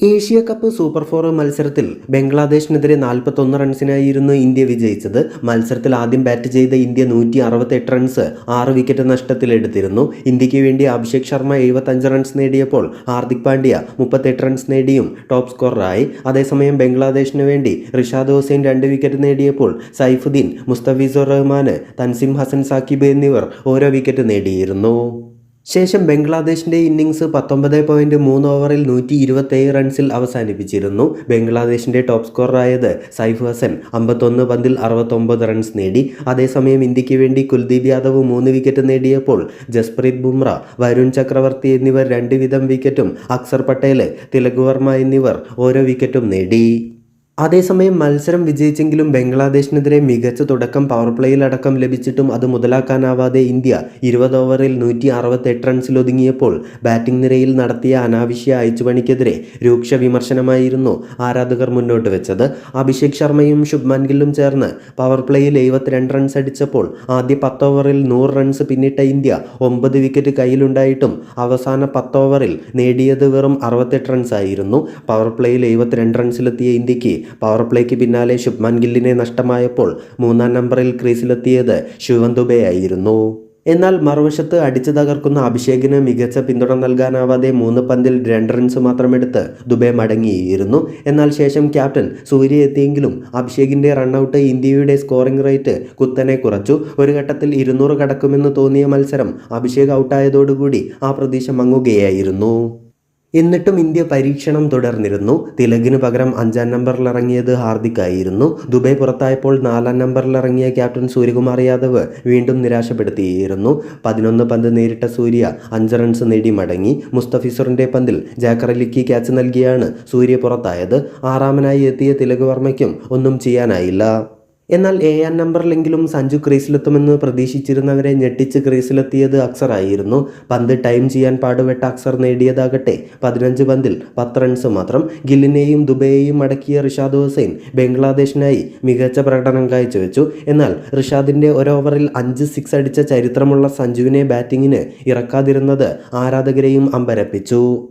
Asia cup super four മത്സരത്തിൽ ബംഗ്ലാദേശിനെതിരെ നാൽപ്പത്തൊന്ന് റൺസിനായിരുന്നു India വിജയിച്ചത്. മത്സരത്തിൽ ആദ്യം ബാറ്റ് ചെയ്ത ഇന്ത്യ നൂറ്റി അറുപത്തെട്ട് റൺസ് ആറ് വിക്കറ്റ് നഷ്ടത്തിലെടുത്തിരുന്നു. ഇന്ത്യയ്ക്ക് വേണ്ടി അഭിഷേക് ശർമ്മ എഴുപത്തഞ്ച് റൺസ് നേടിയപ്പോൾ ഹാർദിക് പാണ്ഡ്യ മുപ്പത്തെട്ട് റൺസ് നേടിയും ടോപ്പ് സ്കോററായി അതേസമയം ബംഗ്ലാദേശിന് വേണ്ടി റിഷാദ് ഹുസൈൻ രണ്ട് വിക്കറ്റ് നേടിയപ്പോൾ സൈഫുദ്ദീൻ മുസ്തഫീസുർ റഹ്മാൻ തൻസിം ഹസൻ സാക്കിബ് എന്നിവർ ഓരോ വിക്കറ്റ് നേടിയിരുന്നു. ശേഷം ബംഗ്ലാദേശിന്റെ ഇന്നിങ്സ് പത്തൊമ്പത് പോയിന്റ് മൂന്ന് ഓവറിൽ നൂറ്റി ഇരുപത്തേഴ് റൺസിൽ അവസാനിപ്പിച്ചിരുന്നു. ബംഗ്ലാദേശിന്റെ ടോപ്പ് സ്കോററായത് സൈഫ് ഹസൻ അമ്പത്തൊന്ന് പന്തിൽ അറുപത്തൊമ്പത് റൺസ് നേടി. അതേസമയം ഇന്ത്യയ്ക്ക് വേണ്ടി കുൽദീപ് യാദവ് മൂന്ന് വിക്കറ്റ് നേടിയപ്പോൾ ജസ്പ്രീത് ബുംറ വരുൺ ചക്രവർത്തി എന്നിവർ രണ്ട് വീതം വിക്കറ്റും അക്സർ പട്ടേൽ തിലക് വർമ്മ എന്നിവർ ഓരോ വിക്കറ്റും നേടി. അതേസമയം മത്സരം വിജയിച്ചെങ്കിലും ബംഗ്ലാദേശിനെതിരെ മികച്ച തുടക്കം പവർ പ്ലേയിലടക്കം ലഭിച്ചിട്ടും അത് മുതലാക്കാനാവാതെ ഇന്ത്യ ഇരുപത് ഓവറിൽ നൂറ്റി അറുപത്തെട്ട് റൺസിൽ ഒതുങ്ങിയപ്പോൾ ബാറ്റിംഗ് നിരയിൽ നടത്തിയ അനാവശ്യ അയച്ചുപണിക്കെതിരെ രൂക്ഷ വിമർശനമായിരുന്നു ആരാധകർ മുന്നോട്ട് വെച്ചത്. അഭിഷേക് ശർമ്മയും ശുഭ്മാൻ ഗില്ലും ചേർന്ന് പവർ പ്ലേയിൽ എഴുപത്തിരണ്ട് റൺസ് അടിച്ചപ്പോൾ ആദ്യ പത്ത് ഓവറിൽ നൂറ് റൺസ് പിന്നിട്ട ഇന്ത്യ ഒമ്പത് വിക്കറ്റ് കയ്യിലുണ്ടായിട്ടും അവസാന പത്ത് ഓവറിൽ നേടിയത് വെറും അറുപത്തെട്ട് റൺസ് ആയിരുന്നു. പവർ പ്ലേയിൽ എഴുപത്തിരണ്ട് റൺസിലെത്തിയ ഇന്ത്യയ്ക്ക് പവർ പ്ലേക്ക് പിന്നാലെ ശുഭ്മാൻ ഗില്ലിനെ നഷ്ടമായപ്പോൾ മൂന്നാം നമ്പറിൽ ക്രീസിലെത്തിയത് ശിവൻ ദുബെയായിരുന്നു. എന്നാൽ മറുവശത്ത് അടിച്ചു തകർക്കുന്ന അഭിഷേകിന് മികച്ച പിന്തുണ നൽകാനാവാതെ മൂന്ന് പന്തിൽ രണ്ട് റൺസ് മാത്രമെടുത്ത് ദുബെ മടങ്ങിയിരുന്നു. എന്നാൽ ശേഷം ക്യാപ്റ്റൻ സൂര്യ എത്തിയെങ്കിലും അഭിഷേകിന്റെ റണ്ണൌട്ട് ഇന്ത്യയുടെ സ്കോറിംഗ് റേറ്റ് കുത്തനെ കുറച്ചു. ഒരു ഘട്ടത്തിൽ ഇരുന്നൂറ് കടക്കുമെന്ന് തോന്നിയ മത്സരം അഭിഷേക് ഔട്ടായതോടുകൂടി ആ പ്രതീക്ഷ മങ്ങുകയായിരുന്നു. എന്നിട്ടും ഇന്ത്യ പരീക്ഷണം തുടർന്നിരുന്നു. തിലകിന് പകരം അഞ്ചാം നമ്പറിൽ ഇറങ്ങിയത് ഹാർദിക് ആയിരുന്നു ദുബൈ പുറത്തായപ്പോൾ നാലാം നമ്പറിൽ ഇറങ്ങിയ ക്യാപ്റ്റൻ സൂര്യകുമാർ യാദവ് വീണ്ടും നിരാശപ്പെടുത്തിയിരുന്നു. പതിനൊന്ന് പന്ത് നേരിട്ട സൂര്യ അഞ്ച് റൺസ് നേടി മടങ്ങി. മുസ്തഫിസറിന്റെ പന്തിൽ ജാക്കറലിക്ക് ക്യാച്ച് നൽകിയാണ് സൂര്യ പുറത്തായത്. ആറാമനായി എത്തിയ തിലക് വർമ്മയ്ക്കും ഒന്നും ചെയ്യാനായില്ല. എന്നാൽ ഏഴാം നമ്പറിലെങ്കിലും സഞ്ജു ക്രീസിലെത്തുമെന്ന് പ്രതീക്ഷിച്ചിരുന്നവരെ ഞെട്ടിച്ച് ക്രീസിലെത്തിയത് അക്സറായിരുന്നു. പന്ത് ടൈം ചെയ്യാൻ പാടുപെട്ട അക്സർ നേടിയതാകട്ടെ. പതിനഞ്ച് പന്തിൽ പത്ത് റൺസ് മാത്രം. ഗില്ലിനെയും ദുബൈയെയും അടക്കിയ റിഷാദ് ഹുസൈൻ ബംഗ്ലാദേശിനായി മികച്ച പ്രകടനം കാഴ്ചവെച്ചു. എന്നാൽ റിഷാദിന്റെ ഒരോവറിൽ അഞ്ച് സിക്സ് അടിച്ച ചരിത്രമുള്ള സഞ്ജുവിനെ ബാറ്റിങ്ങിന് ഇറക്കാതിരുന്നത് ആരാധകരെയും അമ്പരപ്പിച്ചു.